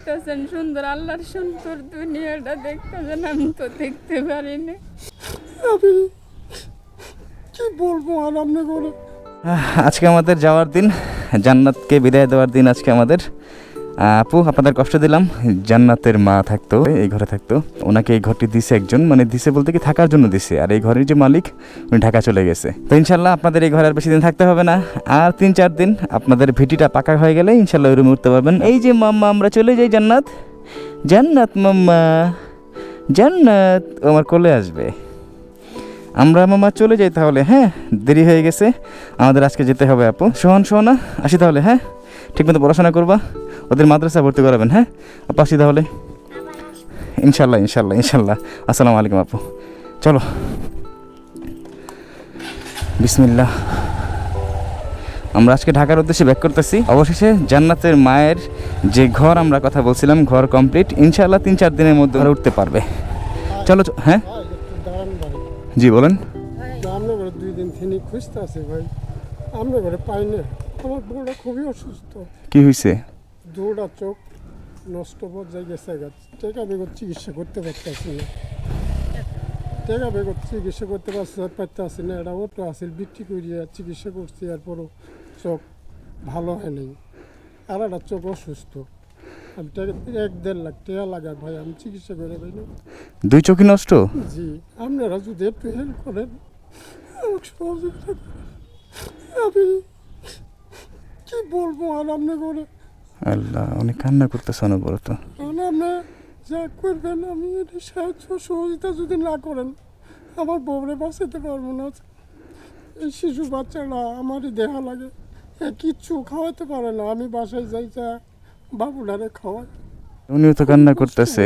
দেখতেছেন সুন্দর আল্লাহর সুন্দর দুনিয়াটা দেখতেছেন আমি তো দেখতে পারিনি। আমি কি বলব আর আপনি করে আজকে আমাদের যাওয়ার দিন জান্নাতকে বিদায় দেওয়ার দিন আজকে আমাদের। আপু, আপনাদের কষ্ট দিলাম। জান্নাতের মা থাকতো, এই ঘরে থাকতো। ওনাকে এই ঘরটি দিছে একজন মানে দিছে বলতে কি থাকার জন্য দিছে। আর এই ঘরের যে মালিক, উনি ঢাকা চলে গেছে। তো ইনশাল্লাহ আপনাদের এই ঘরে আর বেশি দিন থাকতে হবে না। আর তিন চার দিন আপনাদের ভিটিটা পাকা হয়ে গেলে ইনশাল্লাহ ওই রুমে উঠতে পারবেন। এই যে মাম্মা, আমরা চলে যাই জান্নাত। জান্নাত মাম্মা, জান্নাত। আমার কোলে আসবে। আমরা মামা চলে যাই তাহলে হ্যাঁ? দেরি হয়ে গেছে। আমাদের আজকে যেতে হবে আপু। সোহান, সোহানা, আসি তাহলে হ্যাঁ? ঠিকমতো পড়াশোনা করবা। ওদের মাদ্রাসা ভর্তি করাবেন হ্যাঁ? আপু আসি তাহলে? ইনশাল্লাহ ইনশাল্লাহ ইনশাল্লাহ। আসসালামু আলাইকুম আপু। চলো। বিসমিল্লাহ। আমরা আজকে ঢাকার উদ্দেশ্যে ব্যাক করতেছি। অবশেষে জান্নাতের মায়ের যে ঘর আমরা কথা বলছিলাম ঘর কমপ্লিট ইনশাল্লাহ তিন চার দিনের মধ্যে ঘরে উঠতে পারবে। চলো হ্যাঁ? জি বলেন। আমরা ঘরে দুই দিন থেকে খুঁজতে আছে ভাই। আমরা ঘরে পাই না। আমার বউটা খুবই অসুস্থ। কি হয়েছে দুটা চোখ নষ্ট পর্যায়ে গেছে গা। টেকা বেগর চিকিৎসা করতে পারতেছি না। টেকা বেগর চিকিৎসা করতে পারছি পারতেছি না। এটা অটো আছিল বিক্রি করিয়া চিকিৎসা করছি এরপরও চোখ ভালো হয় নাই। আর একটা চোখ অসুস্থ। আমি এক দেড় লাখ টাকা লাগায় ভাই আমি চিকিৎসা করে পাই না। দুই চোখই নষ্ট? জি আপনারা যদি একটু হেল্প করেন সহযোগিতা আমি কি বলব আর আপনি করে আল্লাহ অনেক কান্না করতেছে অনবরত। কারণ আপনি যা করবেন আমি এটা সাহায্য সহযোগিতা যদি না করেন আমার বউরে বাঁচাতে পারব না। এই শিশু বাচ্চারা আমারই দেহা লাগে। কিচ্ছু খাওয়াতে পারে না। আমি বাসায় যাই যা বাবুটারে খাওয়াই। উনিও তো কান্না করতেছে।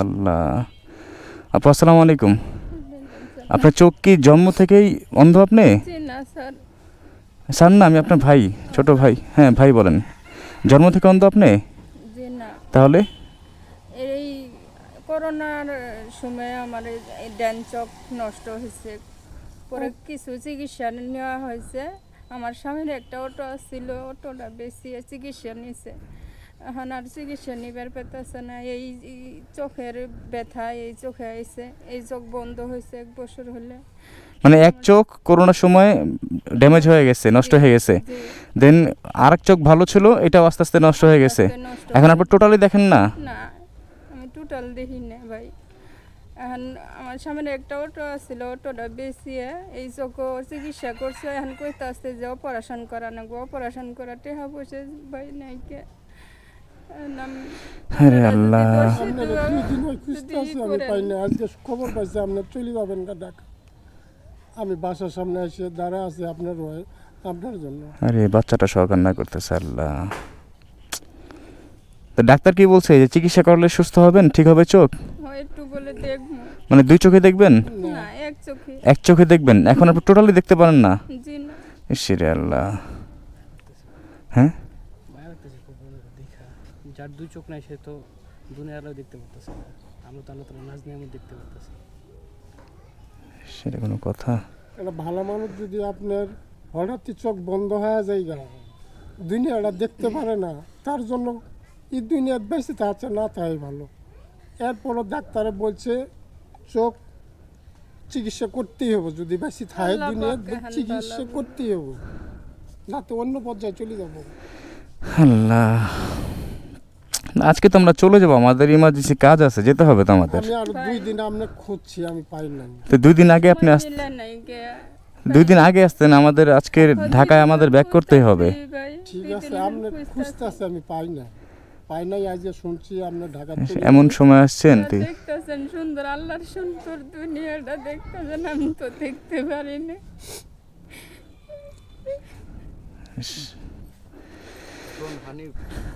আল্লাহ। আপু আসসালামু আলাইকুম। আপনার চোখ কি জন্ম থেকেই অন্ধ আপনি? জি না স্যার। স্যার না আমি আপনার ভাই ছোট ভাই। হ্যাঁ ভাই বলেন। জন্ম থেকে অন্ধ আপনি? জি না। তাহলে? এই করোনার সময় আমার এই ড্যান চোখ নষ্ট হয়েছে। পরে কিছু চিকিৎসা নেওয়া হয়েছে। আমার স্বামীর একটা অটো ছিল অটোটা বেশি চিকিৎসা নিছে। এখন আর চিকিৎসা নিবার পেতেছে না। এই এই চোখের ব্যথা এই চোখে আইছে। এই চোখ বন্ধ হয়েছে এক বছর হলে। মানে এক চোখ করোনার সময় ড্যামেজ হয়ে গেছে নষ্ট হয়ে গেছে। দেন আরেক চোখ ভালো ছিল এটাও আস্তে আস্তে নষ্ট হয়ে গেছে। এখন আপনি টোটালি দেখেন না? না আমি টোটাল দেখি না ভাই। এখন আমার সামনে একটা অটো আছিল অটোটা বেশিয়ে এই চোখ চিকিৎসা করছে এখন কইতে আসতে যে অপারেশন করা না অপারেশন করা টেহা বসে ভাই নাইকে। আরে আল্লাহ। আজকে খবর পাইছি আপনার চলে যাবেন না ঢাকা। আমি বাসার সামনে এসে দাঁড়া আছে আপনার আপনার জন্য। আরে বাচ্চাটা সহ কান্না করতেছে আল্লাহ। তো ডাক্তার কি বলছে যে চিকিৎসা করলে সুস্থ হবেন ঠিক হবে চোখ? একটু বলে দেখব। মানে দুই চোখে দেখবেন? না এক চোখে। এক চোখে দেখবেন? এখন আপনি টোটালি দেখতে পারেন না? জি না। আল্লাহ। হ্যাঁ? যার দুই চোখ নাই সে তো দুনিয়ার আলো দেখতে পারতেছে না। আমরা তো আল্লাহ তালা দেখতে পারতেছি। সেটা কোনো কথা? একটা ভালো মানুষ যদি আপনার হঠাৎই চোখ বন্ধ হয়ে যায় গা দুনিয়াটা দেখতে পারে না। তার জন্য এই দুনিয়ার বেশি থাকছে না তাই ভালো। এরপরও ডাক্তারে বলছে চোখ চিকিৎসা করতেই হবে। যদি বেশি থাকে দুনিয়ার চিকিৎসা করতেই হবে। না তো অন্য পর্যায়ে চলে যাব। আল্লাহ। আজকে তো আমরা চলে যাব। আমাদের ইমার্জেন্সি কাজ আছে যেতে হবে তো আমাদের আমি আর দুই দিন আপনার খুঁজছি আমি পাই না তো দুই দিন আগে আপনি আস মিলে নাই গে। দুই দিন আগে আসতেন আমাদের আজকে ঢাকায় আমাদের ব্যাক করতেই হবে। ঠিক আছে দিন আপনার খুঁজতেছি। আমি পাই না। পাই নাই আজ যে শুনছি আপনার ঢাকা এমন সময় আসছেন তুই দেখতেছেন সুন্দর আল্লাহর সুন্দর দুনিয়াটা দেখতেছেন আমি তো দেখতে পারিনি এখন হানি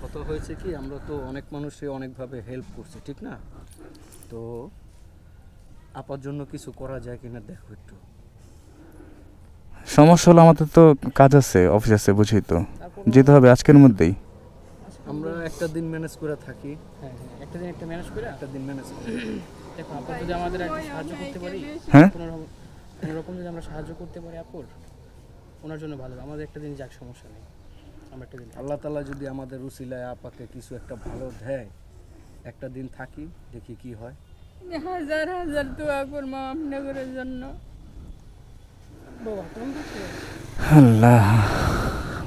কত হয়েছে কি আমরা তো অনেক মানুষই অনেকভাবে হেল্প করছি ঠিক না? তো আপার জন্য কিছু করা যায় কিনা দেখো একটু। সমস্যা হলো আমাদের তো কাজ আছে অফিস আছে বুঝি তো। যেতে হবে আজকের মধ্যেই। আমরা একটা দিন ম্যানেজ করে থাকি। হ্যাঁ হ্যাঁ একটা দিন একটা ম্যানেজ করে একটা দিন ম্যানেজ করে। দেখো আপু যদি আমাদের একটা সাহায্য করতে পারি হ্যাঁ? কোনো রকম যদি আমরা সাহায্য করতে পারি আপুর ওনার জন্য ভালো আমাদের একটা দিন যাক সমস্যা নেই। আমরা একটা দিন। আল্লাহ তালা যদি আমাদের উসিলায় আপাকে কিছু একটা ভালো দেয় একটা দিন থাকি দেখি কি হয়। হাজার হাজার দোয়া করব আপনাদের জন্য। আল্লাহ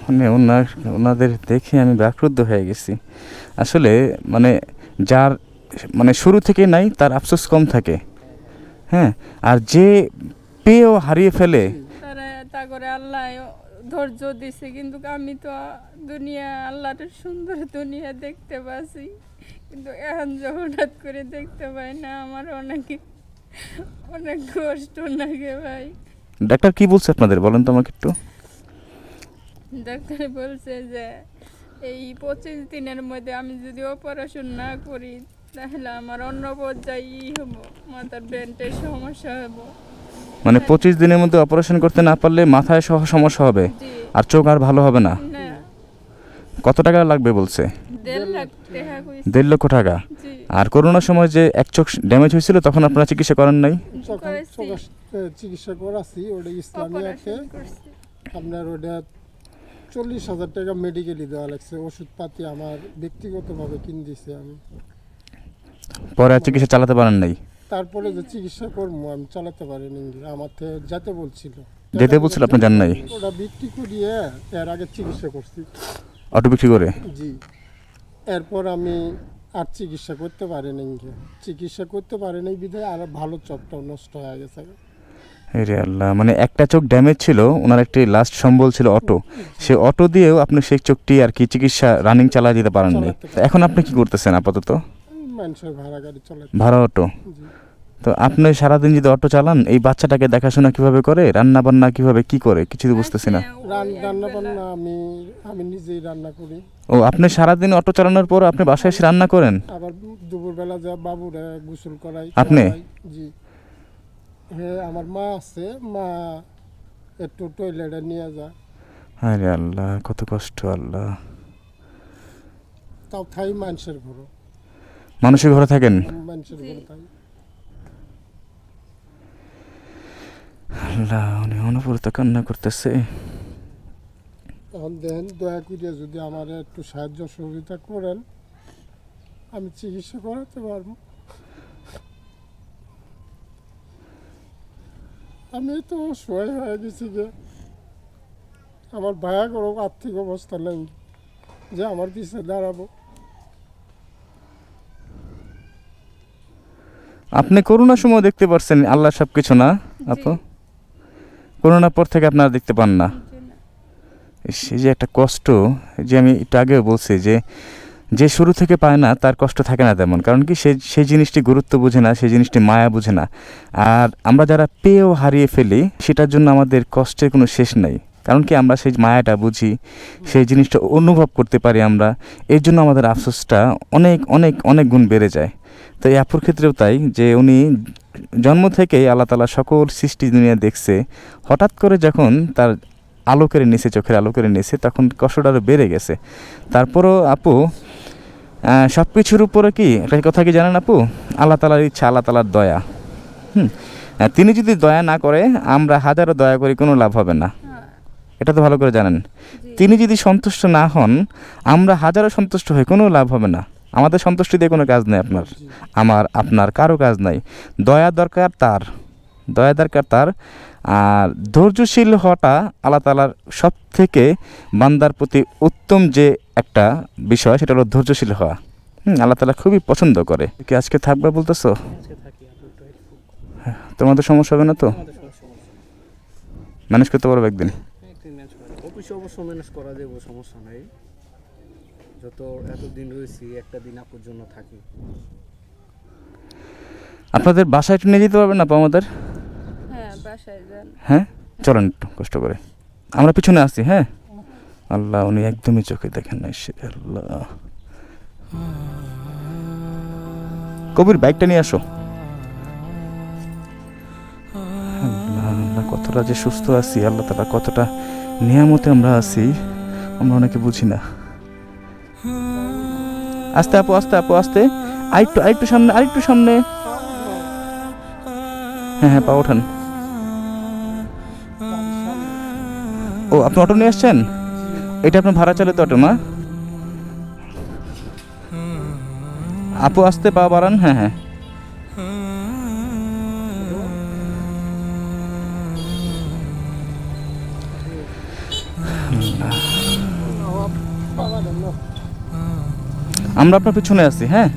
মানে ওনার, ওনাদের দেখে আমি ব্যাক্রুদ্ধ হয়ে গেছি। আসলে মানে যার মানে শুরু থেকে নাই, তার আফসোস কম থাকে। হ্যাঁ আর যে পেয়েও হারিয়ে ফেলে। তারা তা করে আল্লাহ ধৈর্য দিছে, কিন্তু আমি তো দুনিয়া, আল্লাহর সুন্দর দুনিয়া দেখতে পাচ্ছি। কিন্তু এখন হঠাৎ করে দেখতে পাই না, আমার অনেক অনেক কষ্ট লাগে ভাই। ডাক্তার কি বলছে আপনাদের? বলেন তো আমাকে একটু। ডাক্তার বলছে যে এই পঁচিশ দিনের মধ্যে আমি যদি অপারেশন না করি তাহলে আমার অন্য পর্যায়ে হব মাথার ব্রেনটের সমস্যা হব। মানে পঁচিশ দিনের মধ্যে অপারেশন করতে না পারলে মাথায় সহ সমস্যা হবে আর চোখ আর ভালো হবে না? কত টাকা লাগবে বলছে। দেড় লক্ষ টাকা? আর করোনার সময় যে এক চোখ ড্যামেজ হয়েছিল তখন আপনারা চিকিৎসা করেন নাই? চিকিৎসা করাছি ওটা ইসলামিয়াতে অপারেশন আপনার ওটা চল্লিশ হাজার টাকা মেডিকেলি দেওয়া লাগছে। ওষুধপাতি আমার ব্যক্তিগতভাবে কিনে দিছে আমি। পরে আর চিকিৎসা চালাতে পারেন নাই? তারপরে যে চিকিৎসা করব আমি চালাতে পারিনি। আমার থেকে যেতে বলছিল। যেতে বলছিল আপনি জান নাই? ওটা বিক্রি করিয়ে এর আগে চিকিৎসা করছি। অটো বিক্রি করে? জি। এরপর আমি আর চিকিৎসা করতে পারিনি। চিকিৎসা করতে পারেনি বিধায় আর ভালো চোখটাও নষ্ট হয়ে গেছে। রে আল্লাহ মানে একটা চোখ ড্যামেজ ছিল ওনার একটি লাস্ট সম্বল ছিল অটো। সে অটো দিয়েও আপনি সেই চোখটি আর কি চিকিৎসা রানিং চালা দিতে পারেননি। তো এখন আপনি কি করতেছেন আপাতত? ভাড়া অটো? তো আপনি সারাদিন যদি অটো চালান এই বাচ্চাটাকে দেখাশোনা কীভাবে করে রান্না বান্না কীভাবে কি করে কিছু তো বুঝতেছি না। রান ওই রান্না বান্না আমি আমি নিজেই রান্না করি। ও আপনি সারাদিন অটো চালানোর পর আপনি বাসায় এসে রান্না করেন? আবার দুপুরবেলা যা বাবুরা গোসল করাই আপনি? জি। হ্যাঁ আমার মা আছে মা একটু টয়লেটে নিয়ে যায় আরে আল্লাহ কত কষ্ট আল্লাহ। তাও থাই মানুষের ঘর। মানুষের ঘরে থাকেন? মানুষের ঘর তাই আল্লাহ উনি অনবরত কান্না করতেছে। এখন দেন দয়া করিয়া যদি আমার একটু সাহায্য সহযোগিতা করেন আমি চিকিৎসা করাতে পারব। আমি তো সহায় হয়ে গেছি যে আমার ভায়া করো আর্থিক অবস্থা নেই যে আমার পিছিয়ে দাঁড়াবো। আপনি করোনার সময় দেখতে পারছেন আল্লাহ সব কিছু না আপু? করোনার পর থেকে আপনারা দেখতে পান না। না। সে যে একটা কষ্ট যে আমি একটু আগেও বলছি যে যে শুরু থেকে পায় না, তার কষ্ট থাকে না তেমন। কারণ কি সে সেই জিনিসটি গুরুত্ব বোঝে না সেই জিনিসটি মায়া বোঝে না। আর আমরা যারা পেয়েও হারিয়ে ফেলি, সেটার জন্য আমাদের কষ্টের কোনো শেষ নাই। কারণ কি আমরা সেই মায়াটা বুঝি, সেই জিনিসটা অনুভব করতে পারি আমরা, এর জন্য আমাদের আফসোসটা অনেক অনেক অনেক গুণ বেড়ে যায়। তো এই আপুর ক্ষেত্রেও তাই যে উনি জন্ম থেকেই আল্লাহ তালা সকল সৃষ্টি দুনিয়া দেখছে, হঠাৎ করে যখন তার আলো করে নিছে চোখের আলো করে নিছে তখন কষ্টটা আরও বেড়ে গেছে। তারপরও আপু সব কিছুর উপরে কি? একটা কথা কি জানেন আপু? আল্লাহ তালার ইচ্ছা আল্লাহ তালার দয়া। হুম। তিনি যদি দয়া না করে আমরা হাজারো দয়া করি কোনো লাভ হবে না। এটা তো ভালো করে জানেন। তিনি যদি সন্তুষ্ট না হন আমরা হাজারো সন্তুষ্ট হই কোনো লাভ হবে না। আমাদের সন্তুষ্টি দিয়ে কোনো কাজ নেই আপনার। আমার আপনার কারও কাজ নাই। দয়া দরকার তার। দয়া দরকার তার। আর ধৈর্যশীল হওয়াটা আল্লাহ তালার সব থেকে বান্দার প্রতি উত্তম যে একটা বিষয় সেটা হলো ধৈর্যশীল হওয়া। হুম আল্লাহ তালা খুবই পছন্দ করে। কি আজকে থাকবে বলতেছো? তোমাদের সমস্যা হবে না তো। ম্যানেজ করতে পারবে একদিন। একদিন ম্যানেজ করে দেবো। অফিসে অবশ্য ম্যানেজ করা যাবে সমস্যা নেই। যত এতদিন রয়েছি একটা দিন আপুর জন্য থাকি। আপনাদের বাসায় একটু নিয়ে যেতে পারবেন আপু আমাদের? হ্যাঁ? চলেন একটু কষ্ট করে। আমরা পিছনে আসছি হ্যাঁ? আল্লাহ উনি একদমই চোখে দেখেন না ইস, আল্লাহ কবির বাইকটা নিয়ে আসো। আল্লাহ, কতটা যে সুস্থ আছি আল্লাহ তালা কতটা নিয়ামতে আমরা আছি আমরা অনেকে বুঝি না। আস্তে আপু আস্তে আপু আস্তে। আরেকটু আরেকটু সামনে আরেকটু সামনে। হ্যাঁ হ্যাঁ পা ওঠান। আপনি অটো নিয়ে আসছেন? এটা আপনার ভাড়া চালিত অটো না? আপু আসতে পা বাড়ান হ্যাঁ হ্যাঁ। আমরা আপনার পিছনে আছি হ্যাঁ।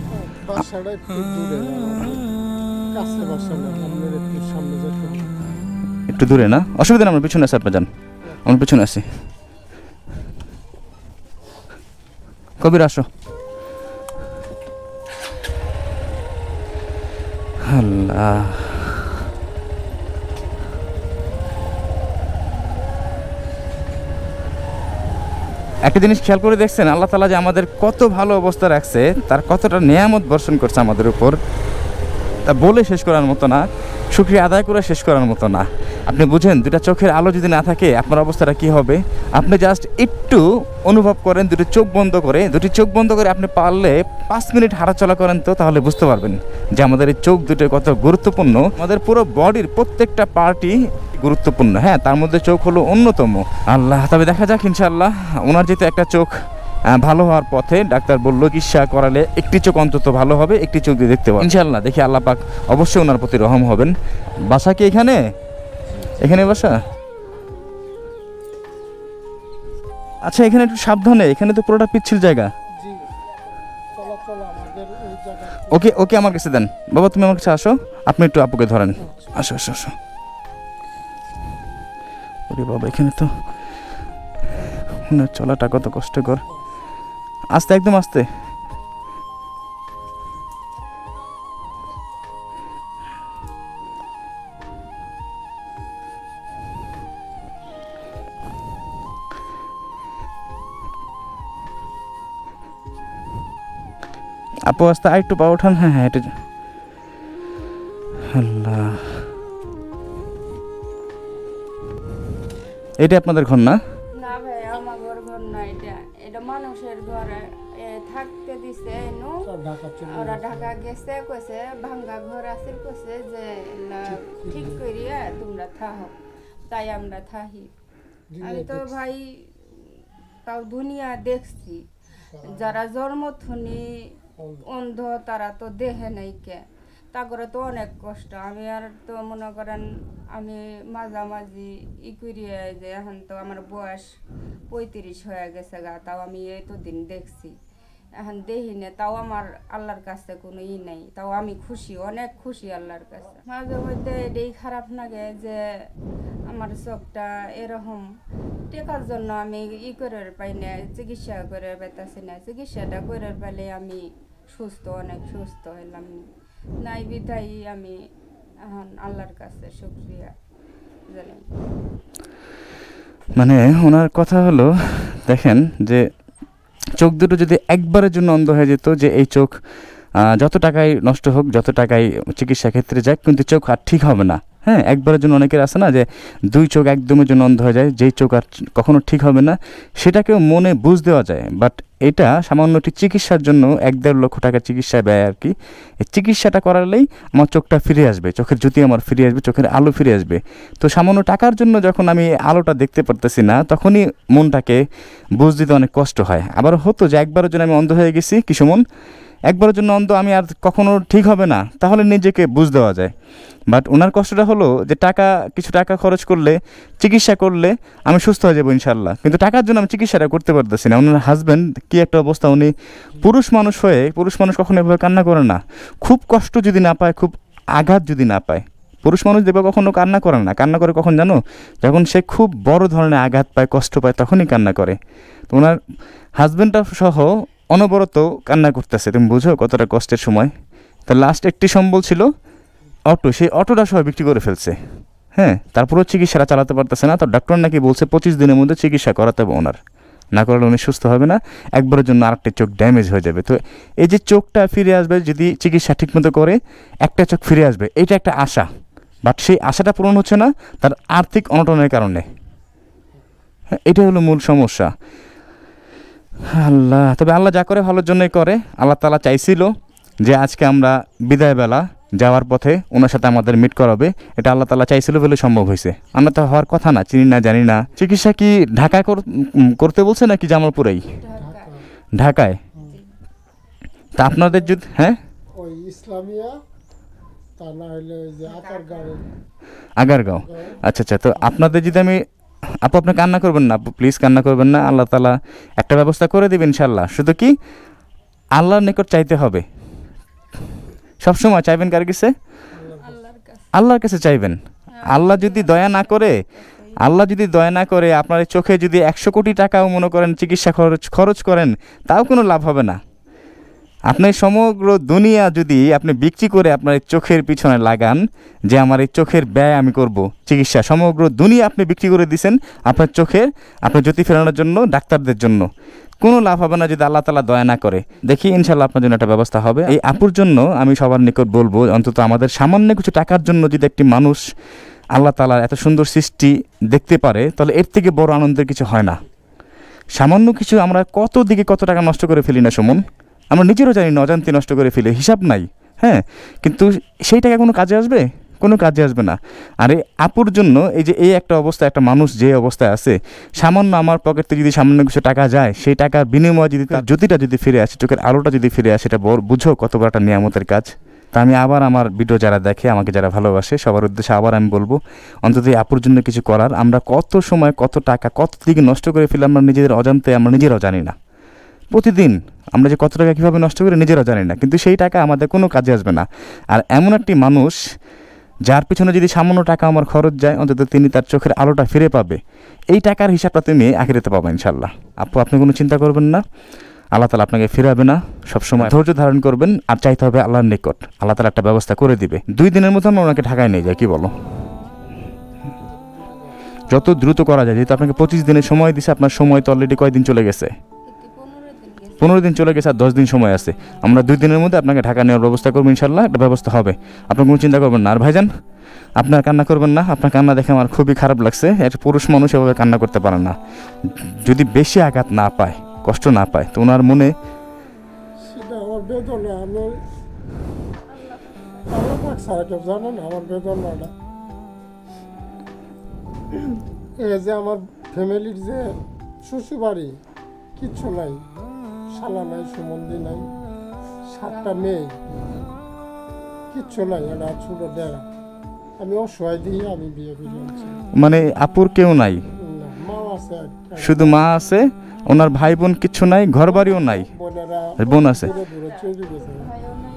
একটু দূরে না? অসুবিধা নেই আমরা পিছনে আছি আপনার যান। আমরা পিছনে আছি কবির আসো আল্লাহ একটা জিনিস খেয়াল করে দেখছেন, আল্লাহ তালা যে আমাদের কত ভালো অবস্থা রাখছে, তার কতটা নিয়ামত বর্ষণ করছে আমাদের উপর। তা বলে শেষ করার মতো না, শুক্রিয়া আদায় করে শেষ করার মতো না। আপনি বুঝেন দুটা চোখের আলো যদি না থাকে, আপনার অবস্থাটা কি হবে? আপনি জাস্ট একটু অনুভব করেন, দুটি চোখ বন্ধ করে। দুটি চোখ বন্ধ করে আপনি পারলে পাঁচ মিনিট হাঁটাচলা করেন তো, তাহলে বুঝতে পারবেন যে আমাদের এই চোখ দুটো কত গুরুত্বপূর্ণ। আমাদের পুরো বডির প্রত্যেকটা পার্টি গুরুত্বপূর্ণ। হ্যাঁ তার মধ্যে চোখ হলো অন্যতম। আল্লাহ, তবে দেখা যাক ইনশাল্লাহ ওনার যেহেতু একটা চোখ ভালো হওয়ার পথে, ডাক্তার বলল চিকিৎসা করালে একটি চোখ অন্তত ভালো হবে, একটি চোখ দিয়ে দেখতে পাবেন ইনশাল্লাহ দেখি আল্লাহ পাক অবশ্যই ওনার প্রতি রহম হবেন। বাসা কি এখানে? এখানে বাসা? আচ্ছা এখানে একটু সাবধানে এখানে তো পুরোটা পিচ্ছিল জায়গা। ওকে ওকে আমার কাছে দেন। বাবা তুমি আমার কাছে আসো আপনি একটু আপুকে ধরেন। আসো আসো আসো। ওরে বাবা এখানে তো চলাটা কত কষ্টকর। আস্তে একদম আস্তে। আপু আস্তে আর একটু পা ওঠান। হ্যাঁ হ্যাঁ এটা আল্লাহ। এটা আপনাদের ঘর না? না ভাই আমার ঘর ঘর না এটা। এটা মানুষের ঘর। থাকতে দিছে এনু। ঢাকা ওরা ঢাকা গেছে কইছে ভাঙ্গা ঘর আছে কইছে যে না ঠিক করিয়া তোমরা থাহো তাই আমরা থাহি। আমি তো ভাই তাও দুনিয়া দেখছি। যারা জন্মথনি অন্ধ, তারা তো দেহে নাই কে? তা করে তো অনেক কষ্ট। আমি আর তো মনে করেন, আমি মাঝামাঝি ই করিয়ে যে এখন তো আমার বয়স পঁয়ত্রিশ হয়ে গেছে গা, তাও আমি এই তো দিন দেখছি। এখন দেখি না, তাও আমার আল্লাহর কাছে কোনো ই নাই। তাও আমি খুশি, অনেক খুশি আল্লাহর কাছে। মাঝে মধ্যে এটাই খারাপ লাগে যে আমার চোখটা এরকম। টেকার জন্য আমি ই করে পাই না, চিকিৎসা করে পেতেছি না। চিকিৎসাটা করে পেলে আমি সুস্থ, অনেক সুস্থ হইলাম। নাই বিধাই আমি এখন আল্লাহর কাছে শুক্রিয়া জানাই। মানে ওনার কথা হলো, দেখেন যে চোখ দুটো যদি একবারের জন্য অন্ধ হয়ে যেত যে এই চোখ যত টাকাই নষ্ট হোক, যত টাকাই চিকিৎসা ক্ষেত্রে যাক, কিন্তু চোখ আর ঠিক হবে না। হ্যাঁ একবারের জন্য অনেকের আছে না যে দুই চোখ একদমের জন্য অন্ধ হয়ে যায়, যেই চোখ আর কখনো ঠিক হবে না, সেটাকেও মনে বুঝ দেওয়া যায়। বাট এটা সামান্য একটি চিকিৎসার জন্য এক দেড় লক্ষ টাকা চিকিৎসা ব্যয় আর কি। এই চিকিৎসাটা করালেই আমার চোখটা ফিরে আসবে, চোখের জ্যোতি আমার ফিরে আসবে, চোখের আলো ফিরে আসবে। তো সামান্য টাকার জন্য যখন আমি আলোটা দেখতে পারতেছি না, তখনই মনটাকে বুঝ দিতে অনেক কষ্ট হয়। আবার হতো যে একবারের জন্য আমি অন্ধ হয়ে গেছি কিছু মন একবারের জন্য অন্ধ আমি আর কখনো ঠিক হবে না, তাহলে নিজেকে বুঝ দেওয়া যায়। বাট ওনার কষ্টটা হলো যে টাকা, কিছু টাকা খরচ করলে, চিকিৎসা করলে আমি সুস্থ হয়ে যাব ইনশাল্লাহ কিন্তু টাকার জন্য আমি চিকিৎসাটা করতে পারতেছি না। ওনার হাজব্যান্ড কী একটা অবস্থা, উনি পুরুষ মানুষ হয়ে, পুরুষ মানুষ কখনো এভাবে কান্না করে না। খুব কষ্ট যদি না পায়, খুব আঘাত যদি না পায়। পুরুষ মানুষ দেখবে কখনো কান্না করে না। কান্না করে কখন জানো? যখন সে খুব বড় ধরনের আঘাত পায়, কষ্ট পায়, তখনই কান্না করে। তো ওনার হাজব্যান্ডটা সহ অনবরত কান্না করতেছে তুমি বুঝো কতটা কষ্টের সময়? তো লাস্ট একটি সম্বল ছিল অটো সেই অটোটা সবাই বিক্রি করে ফেলছে। হ্যাঁ তারপরেও চিকিৎসাটা চালাতে পারতেছে না তো ডাক্তার নাকি বলছে পঁচিশ দিনের মধ্যে চিকিৎসা করাতে হবে ওনার। না করলে উনি সুস্থ হবে না একবারের জন্য আরেকটা চোখ ড্যামেজ হয়ে যাবে। তো এই যে চোখটা ফিরে আসবে যদি চিকিৎসা ঠিকমতো করে একটা চোখ ফিরে আসবে এটা একটা আশা। বাট সেই আশাটা পূরণ হচ্ছে না তার আর্থিক অনটনের কারণে। হ্যাঁ, এটাই হলো মূল সমস্যা। আল্লাহ তবে আল্লাহ যা করে ভালোর জন্যই করে আল্লাহ তালা চাইছিল যে আজকে আমরা বিদায়বেলা যাওয়ার পথে ওনার সাথে আমাদের মিট করাবে। এটা আল্লাহ তালা চাইছিল বলে সম্ভব হয়েছে। আমরা তো হওয়ার কথা না চিনি না জানি না। চিকিৎসা কি ঢাকায় কর- করতে বলছে নাকি জামালপুরেই? ঢাকায়? তা আপনাদের যদি হ্যাঁ? ইসলামিয়া তা না হলে আগারগাঁও। আচ্ছা আচ্ছা তো আপনাদের যদি আমি আপু, আপনি কান্না করবেন না আপু প্লিজ কান্না করবেন না। আল্লাহ তালা একটা ব্যবস্থা করে দেবেন ইনশাল্লাহ শুধু কি? আল্লাহর নিকট চাইতে হবে। সবসময় চাইবেন কার কাছে? আল্লাহর কাছে। চাইবেন। আল্লাহ যদি দয়া না করে, আল্লাহ যদি দয়া না করে, আপনার চোখে যদি একশো কোটি টাকাও মনে করেন, চিকিৎসা খরচ খরচ করেন, তাও কোনো লাভ হবে না। আপনি সমগ্র দুনিয়া যদি আপনি বিক্রি করে আপনার চোখের পিছনে লাগান যে আমার এই চোখের ব্যয় আমি করব, চিকিৎসা, সমগ্র দুনিয়া আপনি বিক্রি করে দিছেন আপনার চোখের আপনার জ্যোতি ফেরানোর জন্য, ডাক্তারদের জন্য। কোনো লাভ হবে না যদি আল্লাহ তালা দয়া না করে। দেখি ইনশাল্লাহ আপনার জন্য একটা ব্যবস্থা হবে। এই আপুর জন্য আমি সবার নিকট বলব, অন্তত আমাদের সামান্য কিছু টাকার জন্য যদি একটি মানুষ আল্লাহ তালার এত সুন্দর সৃষ্টি দেখতে পারে, তাহলে এর থেকে বড় আনন্দের কিছু হয় না। সামান্য কিছু আমরা কত দিকে কত টাকা নষ্ট করে ফেলি না, সুমন? আমরা নিজেরও জানি না, অজান্তি নষ্ট করে ফেলে, হিসাব নাই হ্যাঁ? কিন্তু সেই টাকা কোনো কাজে আসবে? কোনো কাজে আসবে না। আর এই আপুর জন্য এই যে এই একটা অবস্থা, একটা মানুষ যে অবস্থায় আছে, সামান্য আমার পকেট যদি সামান্য কিছু টাকা যায়, সেই টাকার বিনিময়ে যদি তার জ্যোতিটা যদি ফিরে আসে, চোখের আলোটা যদি ফিরে আসে, এটা বড়, বুঝো কত বড় একটা নিয়ামতের কাজ। তা আমি আবার আমার ভিডিও যারা দেখে, আমাকে যারা ভালোবাসে, সবার উদ্দেশ্যে আবার আমি বলব, অন্তত এই আপুর জন্য কিছু করার। আমরা কত সময়, কত টাকা, কত দিকে নষ্ট করে ফেলে আমরা নিজেদের অজান্তে, আমরা নিজেরাও জানি না। প্রতিদিন আমরা যে কত টাকা কীভাবে নষ্ট করি নিজেরা জানি না, কিন্তু সেই টাকা আমাদের কোনো কাজে আসবে না। আর এমন একটি মানুষ, যার পিছনে যদি সামান্য টাকা আমার খরচ যায়, অন্তত তিনি তার চোখের আলোটা ফিরে পাবে। এই টাকার হিসাবটা তুমি আখেরাতে পাবে ইনশাল্লাহ আপু, আপনি কোনো চিন্তা করবেন না। আল্লাহ তালা আপনাকে ফিরাবে না। সবসময় ধৈর্য ধারণ করবেন আর চাইতে হবে আল্লাহর নিকট। আল্লাহ তালা একটা ব্যবস্থা করে দিবে। দুই দিনের মধ্যে আমরা ওনাকে ঢাকায় নিয়ে যাই, কি বলো? যত দ্রুত করা যায়, যেহেতু আপনাকে পঁচিশ দিনের সময় দিছে, আপনার সময় তো অলরেডি কয়দিন চলে গেছে? পনেরো দিন চলে গেছে আর দশ দিন সময় আছে। আমরা দুই দিনের মধ্যে আপনাকে ঢাকা নেওয়ার ব্যবস্থা করব, ইনশাল্লাহ একটা ব্যবস্থা হবে। আপনি কোনো চিন্তা করবেন না। আর ভাইজান, আপনার কান্না করবেন না। আপনার কান্না দেখে আমার খুবই খারাপ লাগছে। একটা পুরুষ মানুষ এভাবে কান্না করতে পারে না। যদি বেশি আঘাত না পায়, কষ্ট না পায়, তো ওনার মনে যে আমার ফ্যামিলির যে শ্বশুর বাড়ি কিচ্ছু নাই। শালা নাই সুমন্দি নাই। সাতটা মেয়ে। কিচ্ছু নাই এটা ছোট ডেরা। আমি অসহায় দিয়ে আমি বিয়ে করে আনছি। মানে আপুর কেউ নাই? না মা আছে একটা। শুধু মা আছে ওনার ভাই বোন কিচ্ছু নাই ঘর বাড়িও নাই। বোনেরা বোন আছে। দূরে দূরে চলে গেছে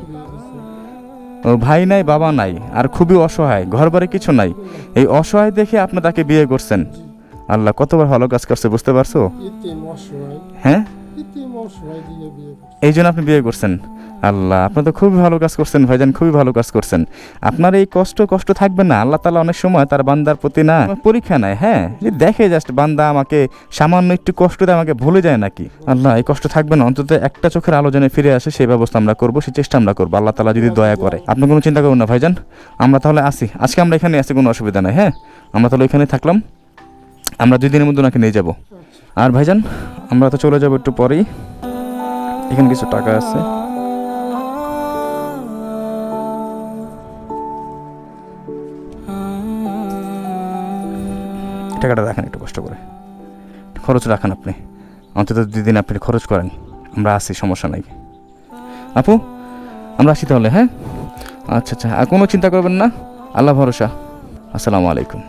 বিয়ে দিছে। ও ভাই নাই বাবা নাই আর খুবই অসহায় ঘর বাড়ি কিছু নাই। এই অসহায় দেখে আপনি তাকে বিয়ে করছেন। আল্লাহ কতবার ভালো কাজ করছে বুঝতে পারছ? ইতিম অসহায়। হ্যাঁ? এই জন্য আপনি বিয়ে করছেন? আল্লাহ, আপনি তো খুবই ভালো কাজ করছেন ভাইজান, খুবই ভালো কাজ করছেন। আপনার এই কষ্ট কষ্ট থাকবে না। আল্লাহ তালা অনেক সময় তার বান্দার প্রতি না পরীক্ষা নেয় হ্যাঁ? যে দেখে জাস্ট বান্দা আমাকে সামান্য একটু কষ্ট দিয়ে, আমাকে ভুলে যায় নাকি? আল্লাহ, এই কষ্ট থাকবে না, অন্তত একটা চোখের আলো যেন ফিরে আসে, সেই ব্যবস্থা আমরা করব, সেই চেষ্টা আমরা করব, আল্লাহ তালা যদি দয়া করে। আপনি কোনো চিন্তা করুন না ভাইজান, আমরা তাহলে আসি। আজকে আমরা এখানে আসি কোনো অসুবিধা নাই হ্যাঁ? আমরা তাহলে এখানে থাকলাম। আমরা দুই দিনের মধ্যে ওনাকে নিয়ে যাব। আর ভাইজান আমরা তো চলে যাব একটু পরেই। এখানে কিছু টাকা আছে। টাকাটা রাখেন একটু কষ্ট করে। খরচ রাখেন আপনি। অন্তত দুই দিন আপনি খরচ করেন। আমরা আসি সমস্যা নাই। আপু, আমরা আসি তাহলে হ্যাঁ? আচ্ছা আচ্ছা। আর কোনো চিন্তা করবেন না। আল্লাহ ভরসা। আসসালামু আলাইকুম।